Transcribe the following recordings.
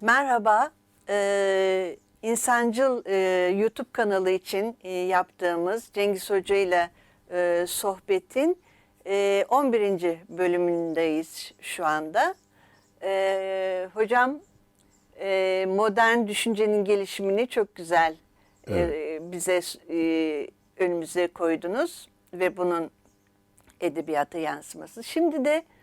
Merhaba. Ee, İnsancıl e, YouTube kanalı için e, yaptığımız Cengiz Hoca ile e, sohbetin e, 11. bölümündeyiz şu anda. E, hocam e, modern düşüncenin gelişimini çok güzel e, bize e, önümüze koydunuz ve bunun edebiyata yansıması. Şimdi de e,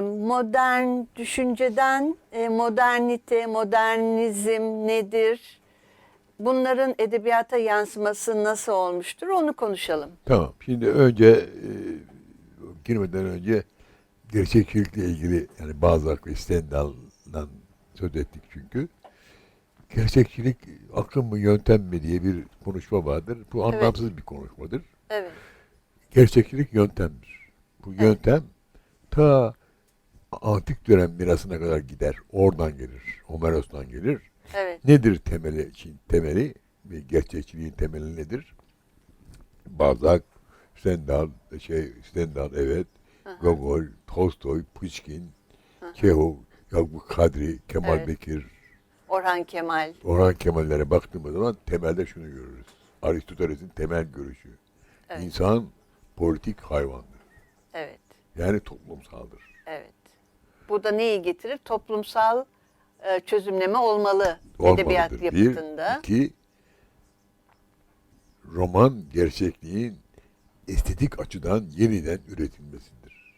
modern düşünceden e, modernite, modernizm nedir? Bunların edebiyata yansıması nasıl olmuştur? Onu konuşalım. Tamam. Şimdi önce e, girmeden önce gerçekçilikle ilgili yani Balzac ve Stendhal'dan söz ettik çünkü. Gerçekçilik akıl mı yöntem mi diye bir konuşma vardır. Bu Evet. anlamsız bir konuşmadır. Evet, Gerçekçilik yöntemdir. Bu yöntem ta antik dönem mirasına kadar gider. Oradan gelir. Homeros'tan gelir. evet, Nedir temeli için temeli ve gerçekçiliğin temeli nedir? Balzac, Stendhal, şey Stendhal evet, Gogol, Tolstoy, Pushkin, Çehov, Yakup Kadri, Kemal Evet. Bekir, Orhan Kemal. Orhan Kemal'lere baktığımız zaman temelde şunu görürüz. Aristoteles'in temel görüşü. Evet. İnsan politik hayvandır. Evet, Yani toplumsaldır. evet. Bu da neyi getirir? Toplumsal e, çözümleme olmalı Olmalıdır. edebiyat Bir, yapıtında. iki, roman gerçekliğin estetik açıdan yeniden üretilmesidir.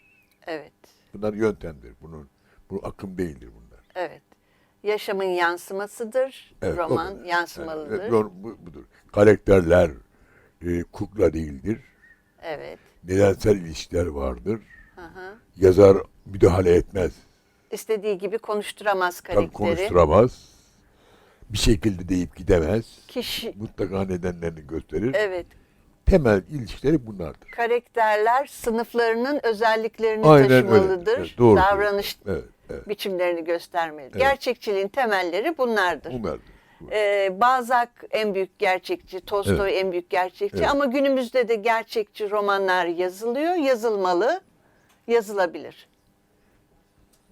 Evet, Bunlar yöntemdir. Bunun bu akım değildir bunlar. evet. Yaşamın yansımasıdır. Evet, Roman yansımalıdır. Evet, ro- bu, budur. Karakterler e, kukla değildir. Evet. Nedensel ilişkiler vardır. Hı. Yazar müdahale etmez. İstediği gibi konuşturamaz Tabii karakteri. konuşturamaz. Bir şekilde deyip gidemez. Kişi Mutlaka nedenlerini gösterir. evet Temel ilişkileri bunlardır. karakterler sınıflarının özelliklerini Aynen öyle. taşımalıdır. Evet, doğrudur. Davranış Evet, evet. biçimlerini göstermelidir. Evet. Gerçekçiliğin temelleri bunlardır. Bunlardır. Ee, Balzac en büyük gerçekçi, Tolstoy en büyük gerçekçi Evet. ama günümüzde de gerçekçi romanlar yazılıyor, yazılmalı, yazılabilir.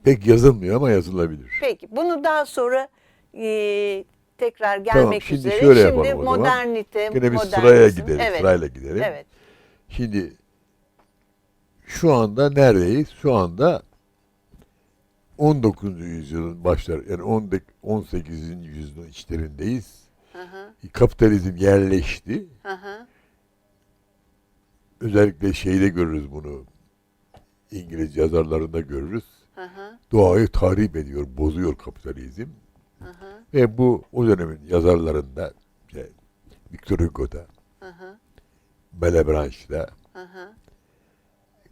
Pek yazılmıyor ama yazılabilir. Peki bunu daha sonra e, tekrar gelmek Tamam, şimdi üzere. şöyle şimdi yapalım modernite, Yine modernizm. sıraya gidelim. Evet. Sırayla gidelim. Evet. Şimdi şu anda neredeyiz? Şu anda 19. yüzyılın başları yani 10 18. yüzyılın içlerindeyiz. Hı hı, Kapitalizm yerleşti. hı hı. Özellikle şeyde görürüz bunu. İngiliz yazarlarında görürüz. Hı, Doğayı tahrip ediyor, bozuyor kapitalizm. hı, Ve bu o dönemin yazarlarında işte Victor Hugo'da, hı, Malebranche'da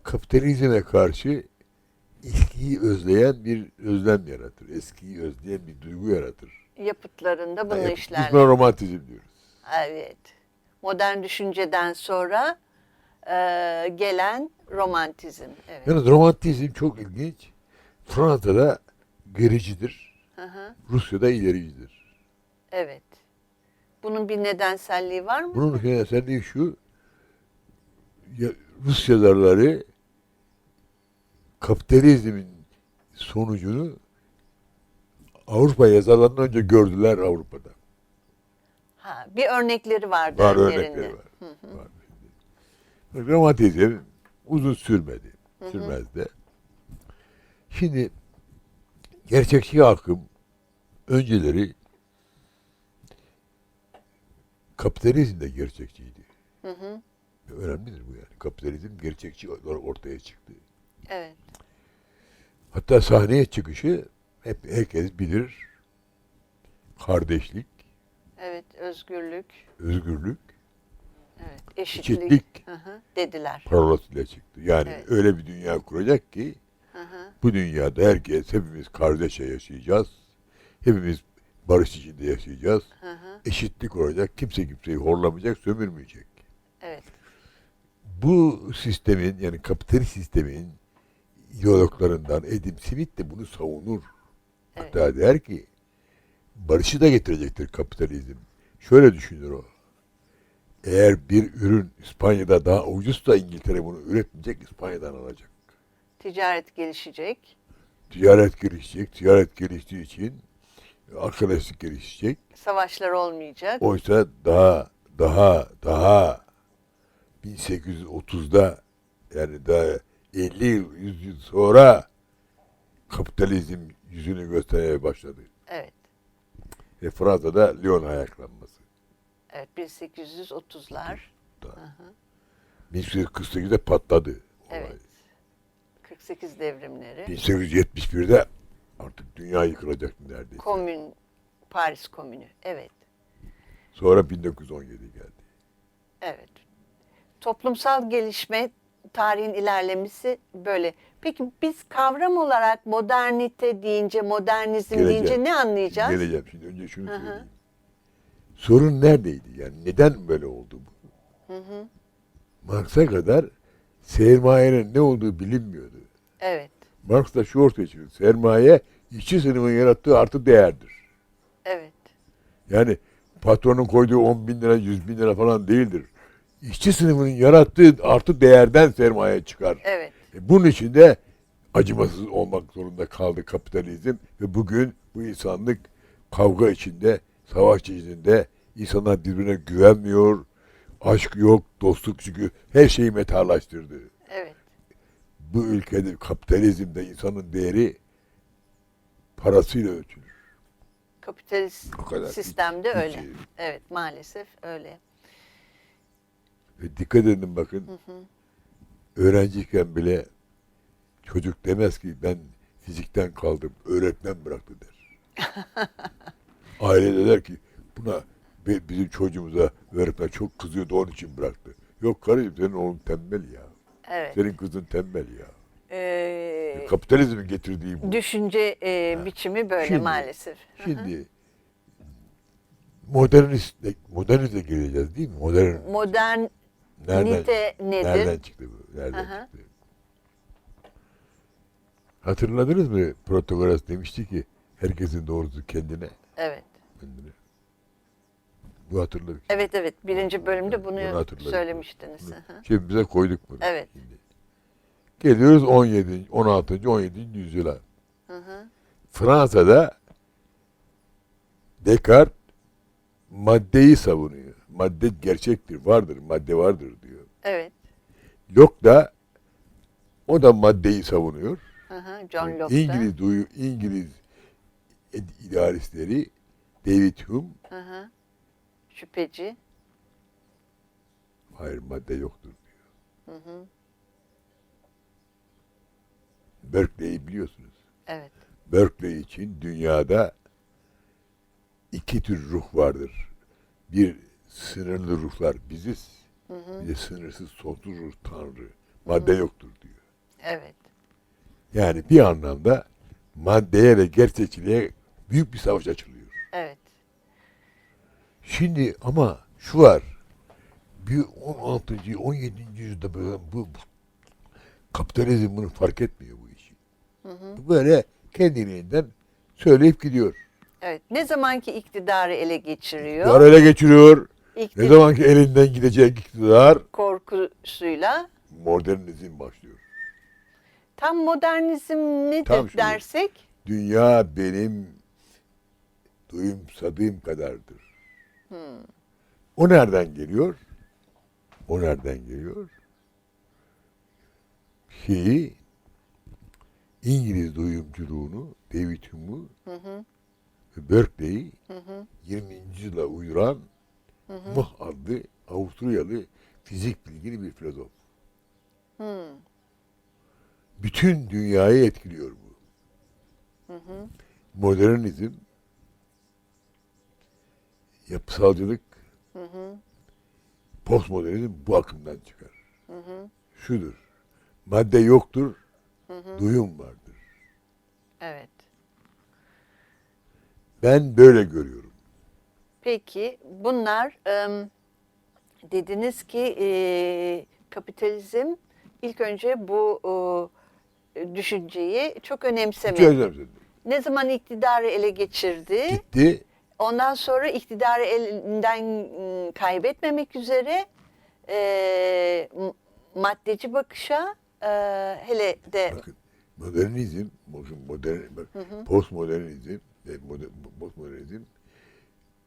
kapitalizme karşı eskiyi özleyen bir özlem yaratır. Eskiyi özleyen bir duygu yaratır. Yapıtlarında bunu Yani Biz işler. buna romantizm diyoruz. Evet. Modern düşünceden sonra e, gelen romantizm. Evet. Yalnız romantizm çok ilginç. Fransa'da gericidir. Hı hı, Rusya'da ilericidir. evet. Bunun bir nedenselliği var mı? Bunun nedenselliği şu. Ya, Rus yazarları kapitalizmin sonucunu Avrupa yazarlarından önce gördüler Avrupa'da. Ha, bir örnekleri vardı Var örnekleri var. var. Romantizm uzun sürmedi. Sürmez de. Şimdi gerçekçi akım önceleri kapitalizm de gerçekçiydi. Hı hı, Önemlidir bu yani. Kapitalizm gerçekçi olarak ortaya çıktı. evet. Hatta sahneye çıkışı hep herkes bilir. Kardeşlik, Evet, özgürlük, özgürlük, eşitlik, eşitlik Hı hı, dediler. parolasıyla çıktı. Yani Evet. öyle bir dünya kuracak ki Hı hı, bu dünyada herkes hepimiz kardeşe yaşayacağız. Hepimiz barış içinde yaşayacağız. hı hı, Eşitlik olacak. Kimse kimseyi horlamayacak, sömürmeyecek. evet. Bu sistemin yani kapitalist sistemin ideologlarından Adam Smith de bunu savunur. Evet. Hatta der ki barışı da getirecektir kapitalizm. Şöyle düşünür o. Eğer bir ürün İspanya'da daha ucuzsa İngiltere bunu üretmeyecek, İspanya'dan alacak. Ticaret gelişecek. Ticaret gelişecek. Ticaret geliştiği için arkadaşlık gelişecek. Savaşlar olmayacak. Oysa daha daha daha 1830'da yani daha 50 yıl 100 yıl sonra kapitalizm yüzünü göstermeye başladı. Evet. Ve Fransa'da Lyon ayaklanması. Evet 1830'lar. Da. 1848'de patladı. olay. Evet. 48 devrimleri. 1871'de artık dünya yıkılacaktı neredeyse. Komün Paris Komünü. Evet. Sonra 1917 geldi. Evet. Toplumsal gelişme, tarihin ilerlemesi böyle. Peki biz kavram olarak modernite deyince, modernizm Geleceğim. deyince ne anlayacağız? Geleceğim şimdi önce şunu Hı hı. söyleyeyim. Sorun neredeydi? Yani neden böyle oldu bu? Marx'a kadar sermayenin ne olduğu bilinmiyordu. Evet. Marx da şu ortaya çıktı. Sermaye işçi sınıfın yarattığı artı değerdir. Evet. Yani patronun koyduğu 10 bin lira, 100 bin lira falan değildir. İşçi sınıfının yarattığı artı değerden sermaye çıkar. Evet. E bunun için de acımasız olmak zorunda kaldı kapitalizm ve bugün bu insanlık kavga içinde, savaş içinde insanlar birbirine güvenmiyor, aşk yok, dostluk çünkü her şeyi metalaştırdı. Evet. Bu ülkede kapitalizmde insanın değeri parasıyla ölçülür. Kapitalist O kadar. sistemde Hiç- öyle. hiç- Evet maalesef öyle. Ve dikkat edin bakın. Öğrenciyken bile çocuk demez ki ben fizikten kaldım, öğretmen bıraktı der. Aile de der ki buna bizim çocuğumuza öğretmen çok kızıyordu onun için bıraktı. Yok karıcığım senin oğlun tembel ya. Evet. Senin kızın tembel ya. Ee, Kapitalizmin getirdiği bu. düşünce e, biçimi böyle Şimdi- maalesef. Şimdi modernist modernize geleceğiz değil mi? Modern Modern nereden, nite nedir? nereden çıktı bu? Nereden Aha. çıktı? Hatırladınız mı? Protagoras demişti ki herkesin doğrusu kendine. Evet. Kendine. Bu hatırladık. Evet evet. Birinci bölümde bunu, Bunu hatırladık. söylemiştiniz. Bunu. Cebimize koyduk bunu. Evet. Şimdi. Geliyoruz 17. 16. 17. yüzyıla. Hı hı. Fransa'da Descartes maddeyi savunuyor. Madde gerçektir, vardır, madde vardır diyor. Evet. Locke da o da maddeyi savunuyor. Hı hı. John Locke'da. İngiliz duyu, İngiliz idealistleri David Hume Hı hı. Şüpheci. hayır madde yoktur diyor. Hı hı. Berkeley'i biliyorsunuz. Evet. Berkeley için dünyada iki tür ruh vardır. Bir sınırlı ruhlar biziz. Hı hı. Bir de sınırsız sonsuz ruh Tanrı. Madde yoktur diyor. Evet. Yani bir anlamda maddeye ve gerçekçiliğe büyük bir savaş açılıyor. Evet. Şimdi ama şu var. Bir 16. 17. yüzyılda böyle bu, bu kapitalizm bunu fark etmiyor bu işi. Hı hı. Böyle kendiliğinden söyleyip gidiyor. Evet. Ne zamanki iktidarı ele geçiriyor. Dar ele geçiriyor. Ne iktidar zamanki elinden gidecek iktidar korkusuyla modernizm başlıyor. tam modernizm nedir Tam şunu- dersek? Dünya benim duyumsadığım kadardır. O nereden geliyor? O nereden geliyor? Şeyi İngiliz duyumculuğunu, David Hume'u Hı hı. ve Berkeley'i Hı hı. 20. yüzyıla uyduran Mach adlı Avusturyalı fizik bilgili bir filozof. Hı. Bütün dünyayı etkiliyor bu. Hı hı. Modernizm, yapısalcılık, Hı hı. postmodernizm bu akımdan çıkar. Hı hı. Şudur, madde yoktur, Hı hı. duyum vardır. Evet. Ben böyle görüyorum. Peki bunlar em, dediniz ki e, kapitalizm ilk önce bu e, düşünceyi çok Hiç önemsemedi. özlemsedim. Ne zaman iktidarı ele geçirdi? Gitti, Ondan sonra iktidarı elinden ım, kaybetmemek üzere e, maddeci bakışa e, hele de bakın modernizm, modern, bak, postmodernizm ve moder, postmodernizm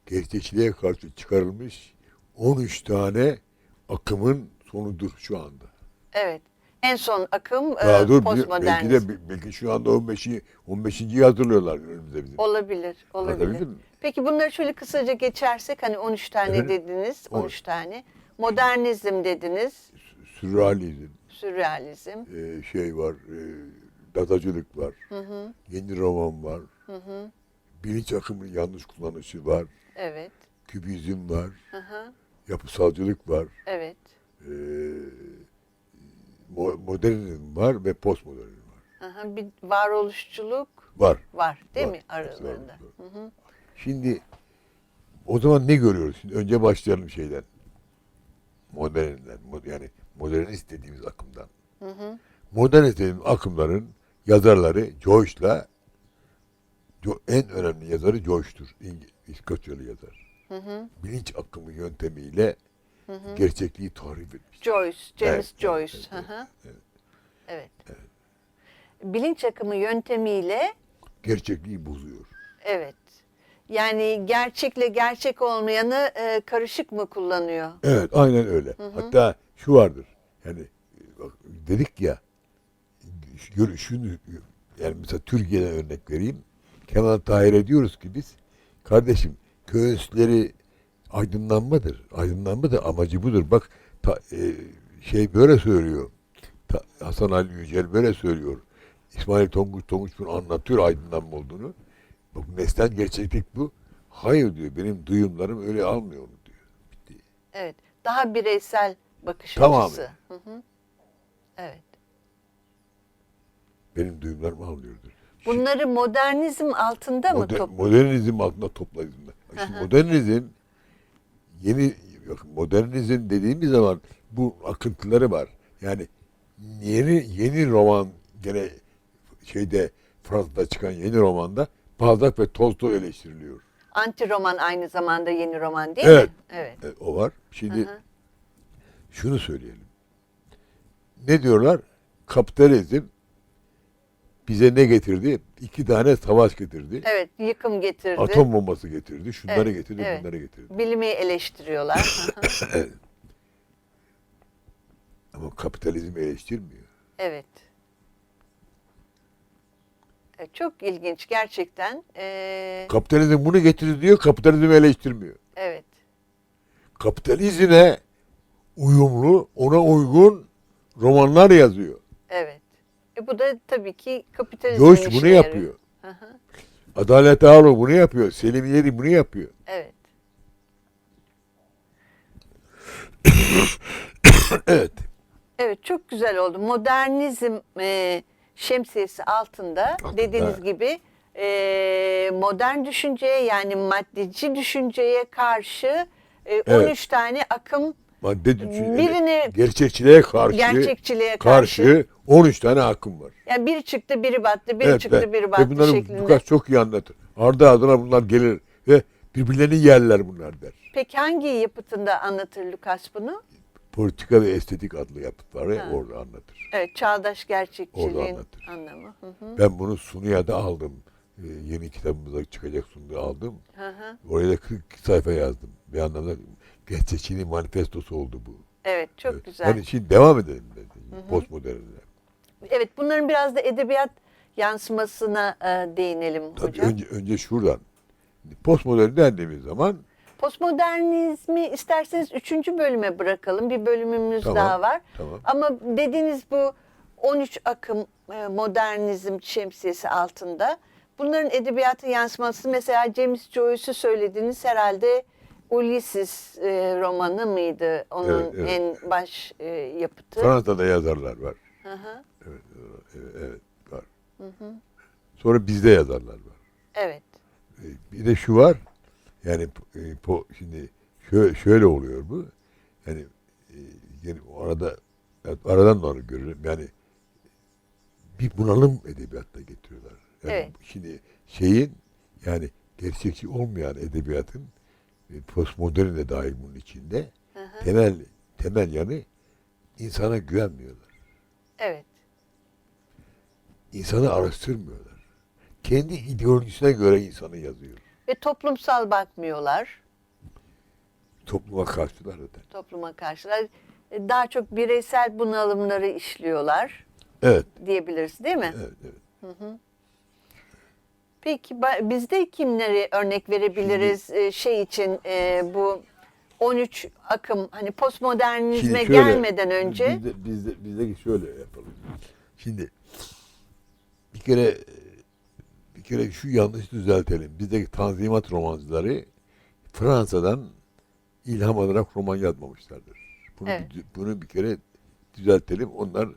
gerçekçiliğe karşı çıkarılmış 13 tane akımın sonudur şu anda. Evet. En son akım e, Daha dur bir- belki postmodernizm. de belki şu anda 15'i 15.yi hazırlıyorlar önümüzde bizim. Olabilir, olabilir. Mi? Peki bunları şöyle kısaca geçersek hani 13 tane Evet. dediniz, Olur. 13 tane. Modernizm dediniz, Sürrealizm, sürrealizm. e, şey var, e, datacılık var, yeni roman var, bilinç akımının yanlış kullanışı var, Evet. kübizm var, Hı hı. yapısalcılık var, Evet. e, modernizm var ve postmodernizm var. Hı. Bir varoluşçuluk Var. var değil Var. mi aralarında? Var, Hı hı. Şimdi o zaman ne görüyoruz? Şimdi önce başlayalım şeyden. Moderninden, mo- yani modernist dediğimiz akımdan. Hı hı. Modernist dediğimiz akımların yazarları Joyce'la Jo- en önemli yazarı Joyce'tur. İskoçyalı yazar. Hı hı. Bilinç akımı yöntemiyle gerçekliği tahrip etmiş. Joyce, James Evet, Joyce. evet, Hı hı. evet, Evet. Bilinç akımı yöntemiyle Gerçekliği bozuyor. evet. Yani gerçekle gerçek olmayanı e, karışık mı kullanıyor? Evet, aynen öyle. Hatta şu vardır. Yani bak, dedik ya şunu yani mesela Türkiye'den örnek vereyim. Kemal Tahir'e diyoruz ki biz kardeşim köy enstitüleri aydınlanmadır. Aydınlanma da amacı budur. Bak ta- e, şey böyle söylüyor. Ta- Hasan Ali Yücel böyle söylüyor. İsmail Tonguç Tonguç bunu anlatıyor aydınlanma olduğunu. Bak nesnen gerçeklik bu. Hayır diyor. Benim duyumlarım öyle almıyor onu diyor. Bitti. Evet. Daha bireysel bakış Tamamen. açısı. Hı hı. Evet. Benim duyumlarım almıyordur. Bunları modernizm altında mı Moder- modernizm altında toplayız bunlar. Şimdi modernizm yeni modernizm dediğimiz zaman bu akıntıları var. Yani yeni yeni roman gene şeyde Fransa'da çıkan yeni romanda Balzac ve Tolstoy eleştiriliyor. Anti roman aynı zamanda yeni roman değil Evet. mi? Evet. E, o var. Şimdi Hı hı. şunu söyleyelim. Ne diyorlar? Kapitalizm bize ne getirdi? İki tane savaş getirdi. Evet, yıkım getirdi. Atom bombası getirdi. Şunları Evet, getirdi, evet. bunları getirdi. Bilimi eleştiriyorlar. Ama kapitalizm eleştirmiyor. evet. Evet, Çok ilginç gerçekten. Ee, Kapitalizm bunu getirdi diyor, kapitalizmi eleştirmiyor. evet. Kapitalizme uyumlu, ona uygun romanlar yazıyor. Evet. E bu da tabii ki kapitalizmin Joyce bunu yarıyor. yapıyor. Hı hı. Adalet Ağalo bunu yapıyor. Selim Yeri bunu yapıyor. Evet. Evet. Evet çok güzel oldu. Modernizm e, şemsiyesi altında, Altında. dediğiniz gibi e, modern düşünceye yani maddeci düşünceye karşı e, 13 tane akım Madde Birini- gerçekçiliğe karşı, gerçekçiliğe karşı, karşı, 13 tane akım var. yani biri çıktı biri battı, biri Evet, çıktı ve- biri ve battı bunları şeklinde. Lukas çok iyi anlatır. Ardı ardına bunlar gelir ve birbirlerini yerler bunlar der. Peki hangi yapıtında anlatır Lukas bunu? Politika ve estetik adlı yapıtları Ha. orada anlatır. Evet, çağdaş gerçekçiliğin anlamı. Hı hı. Ben bunu Sunu'ya aldım. Ee, yeni kitabımıza çıkacak Sunu'da aldım. Hı hı. Oraya da 40 sayfa yazdım. Bir anlamda gerçekçiliğin manifestosu oldu bu. Evet, çok Evet. güzel. Yani şimdi devam edelim. Postmodernizme. Evet, bunların biraz da edebiyat yansımasına e, değinelim Tabii hocam. önce, önce şuradan. Postmodern dendiğimiz zaman Postmodernizmi isterseniz üçüncü bölüme bırakalım. Bir bölümümüz Tamam, daha var. tamam. Ama dediğiniz bu 13 akım e, modernizm şemsiyesi altında bunların edebiyatı yansıması mesela James Joyce'u söylediğiniz herhalde Ulysses e, romanı mıydı? Onun Evet, evet. en baş e, yapıtı. Fransa'da yazarlar var. Hı hı. Evet, evet, evet var. Sonra bizde yazarlar var. Evet. E, Bir de şu var. Yani e, po, şimdi şöyle, şöyle oluyor bu. Yani, e, yani arada aradan da onu görürüm. Yani bir bunalım edebiyatta getiriyorlar. Yani Evet. Şimdi şeyin yani gerçekçi olmayan edebiyatın e, postmodern de dahil bunun içinde Hı hı. temel temel yanı insana güvenmiyorlar. Evet. İnsanı araştırmıyorlar. kendi ideolojisine göre insanı yazıyor. Ve toplumsal bakmıyorlar. Topluma karşılar zaten. Topluma karşılar. E, Daha çok bireysel bunalımları işliyorlar Evet. diyebiliriz değil mi? Evet, evet. Peki bizde kimleri örnek verebiliriz e, şey için e, bu 13 akım hani postmodernizme Şimdi şöyle, gelmeden önce Bizde, bizde, bizde şöyle yapalım. Şimdi bir kere bir kere şu yanlış düzeltelim. Bizdeki tanzimat romancıları Fransa'dan ilham alarak roman yazmamışlardır. Bunu, Evet. bir, bunu bir kere düzeltelim. Onlar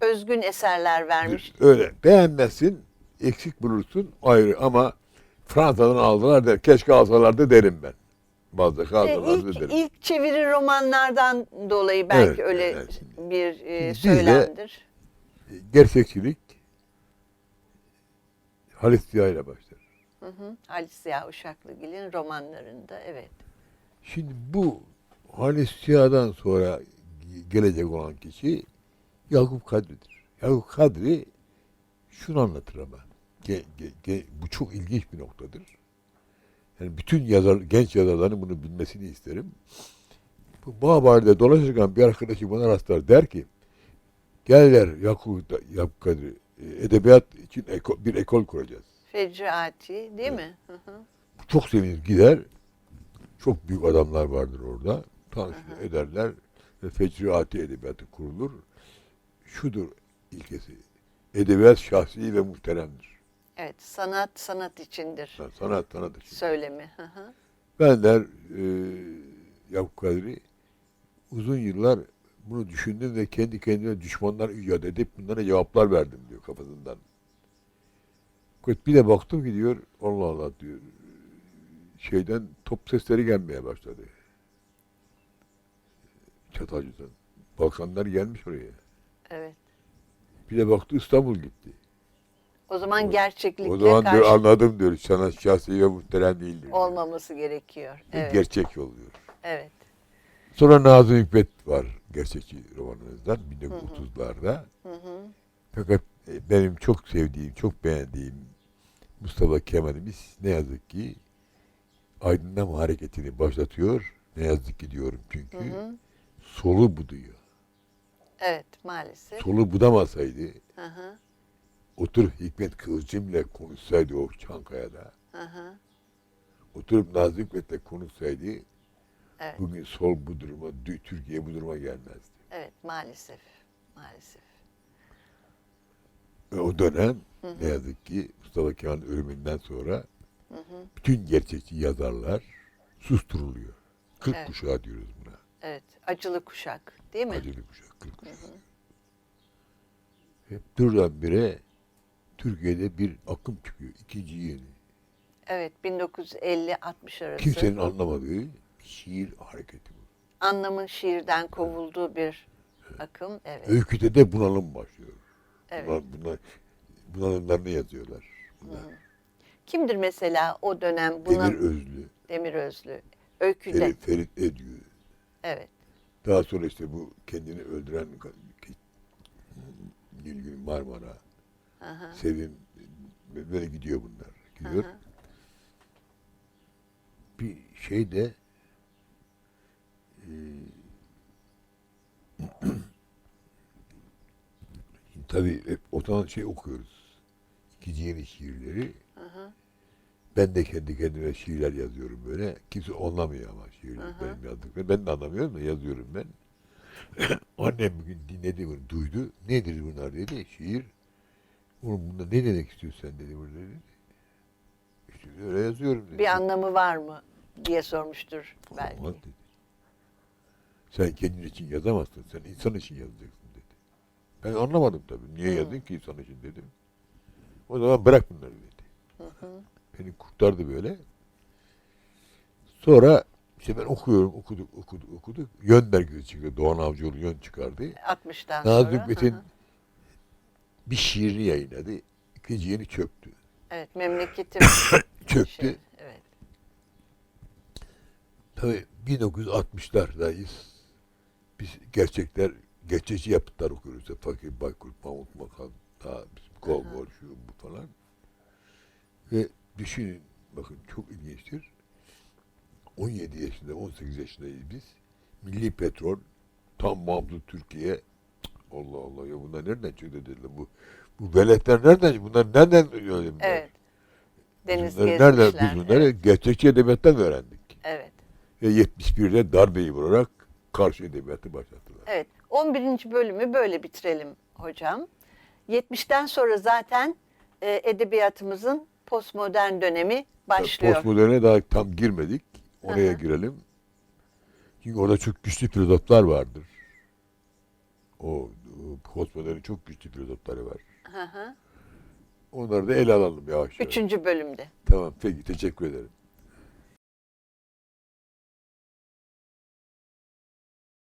özgün eserler vermiş. öyle beğenmezsin, eksik bulursun ayrı ama Fransa'dan aldılar der. Keşke alsalardı derim ben. Bazı E, alsalardı ilk, derim. ilk çeviri romanlardan dolayı belki Evet, öyle evet, bir e, söylemdir. Gerçekçilik Halis Ziya ile başlar. Hı hı. Halis Ziya Uşaklıgil'in romanlarında evet. Şimdi bu Halis Ziya'dan sonra gelecek olan kişi Yakup Kadri'dir. Yakup Kadri şunu anlatır ama ge- ge- ge- bu çok ilginç bir noktadır. Yani bütün yazar, genç yazarların bunu bilmesini isterim. Bu Bağbari'de dolaşırken bir arkadaşı bana rastlar der ki gel der Yakup, Yakup Kadri e, edebiyat için eko- bir ekol kuracağız. Fecraati değil mi? Hı hı. Çok sevinir gider. Çok büyük adamlar vardır orada. Tanışır ederler ve fecriati edebiyatı kurulur. Şudur ilkesi. Edebiyat şahsi ve muhteremdir. Evet sanat sanat içindir Yani sanat sanat için. söylemi. Hı hı. Ben der e, Yakup Kadri uzun yıllar bunu düşündüm ve kendi kendime düşmanlar icat edip bunlara cevaplar verdim diyor kafasından. Bir de baktım ki diyor Allah Allah diyor şeyden top sesleri gelmeye başladı. Çatalcı'dan. Balkanlar gelmiş oraya. Evet. Bir de baktı İstanbul gitti. O zaman gerçeklikle O zaman diyor karşı anladım diyor sanat şahsi ve muhterem değil diyor. olmaması gerekiyor. Ve Evet. Gerçek oluyor. evet. Sonra Nazım Hikmet var gerçekçi romanımızdan 1930'larda. Hı hı. Fakat e, benim çok sevdiğim, çok beğendiğim Mustafa Kemal'imiz ne yazık ki aydınlanma hareketini başlatıyor. Ne yazık ki diyorum çünkü Hı hı. solu buduyor. Evet maalesef. Solu budamasaydı Hı hı. Oturup Hikmet Kılıç'ımla konuşsaydı o Çankaya'da, Hı hı. oturup Nazım Hikmet'le konuşsaydı Evet. bugün sol bu duruma, Türkiye bu duruma gelmezdi. Evet maalesef. Maalesef. Ve o dönem Hı hı. ne yazık ki Mustafa Kemal'in ölümünden sonra Hı hı. bütün gerçekçi yazarlar susturuluyor. 40 Evet. kuşağı diyoruz buna. Evet. Acılı kuşak değil mi? Acılı kuşak, 40 kuşak. Hep birdenbire Türkiye'de bir akım çıkıyor. İkinci yeni. Evet 1950-60 arası. Kimsenin anlamadığı şiir hareketi bu. Anlamın şiirden kovulduğu bir akım. Evet. Öyküde de bunalım başlıyor. Evet. Bunlar, bunlar, bunalımlarını yazıyorlar. Bunlar. Kimdir mesela o dönem buna Demir Özlü, Demirözlü? Öyküde. Ferit, Ferit Edgü. Evet. Daha sonra işte bu kendini öldüren Nilgün Marmara, Aha. Sevim böyle gidiyor bunlar. Gidiyor. Aha. Bir şey de e, tabii hep o zaman şey okuyoruz. İkinci yeni şiirleri. Aha. Ben de kendi kendime şiirler yazıyorum böyle. Kimse anlamıyor ama şiirleri Aha. benim yazdıklarım. Ben de anlamıyorum da yazıyorum ben. Annem bugün dinledi bunu, duydu. Nedir bunlar dedi. Şiir. Oğlum bunda ne demek istiyorsun sen dedi burada dedi. İşte öyle yazıyorum dedi. Bir anlamı var mı diye sormuştur belki. Olmaz dedi. Sen kendin için yazamazsın. Sen insan için yazacaksın dedi. Ben anlamadım tabii. Niye yazdın ki insan için dedim. O zaman bırak bunları dedi. Hı hı. Beni kurtardı böyle. Sonra işte ben okuyorum, okuduk, okuduk, okuduk. Yön dergisi çıktı. Doğan Avcıoğlu yön çıkardı. 60'tan Nazım sonra. Hikmet'in hı hı. Bir şiirini yayınladı. İkinci yeni çöktü. Evet memleketim. Çöktü. şey, evet. Tabii 1960'lardayız. Biz gerçekler, gerçekçi yapıtlar okuyoruz. Fakir Baykurt, Mahmut Makan, daha biz Gogol, şu bu falan. Ve düşünün, bakın çok ilginçtir. 17 yaşında, 18 yaşındayız biz. Milli petrol, tam bağımsız Türkiye. Allah Allah ya bunlar nereden çıktı dediler bu. Bu veletler nereden, bunlar nereden bunlar? Evet. Deniz Bunları nereden, biz bunları gerçekçi edebiyattan öğrendik. Evet. Ve 71'de darbeyi vurarak karşı edebiyatı başlattılar. Evet. 11. bölümü böyle bitirelim hocam. 70'ten sonra zaten e, edebiyatımızın postmodern dönemi başlıyor. Postmoderne daha tam girmedik. Oraya hı. girelim. Çünkü orada çok güçlü filozoflar vardır. O, postmodernin çok güçlü filozofları var. Hı hı. Onları da ele alalım yavaş yavaş. Üçüncü bölümde. Tamam peki teşekkür ederim.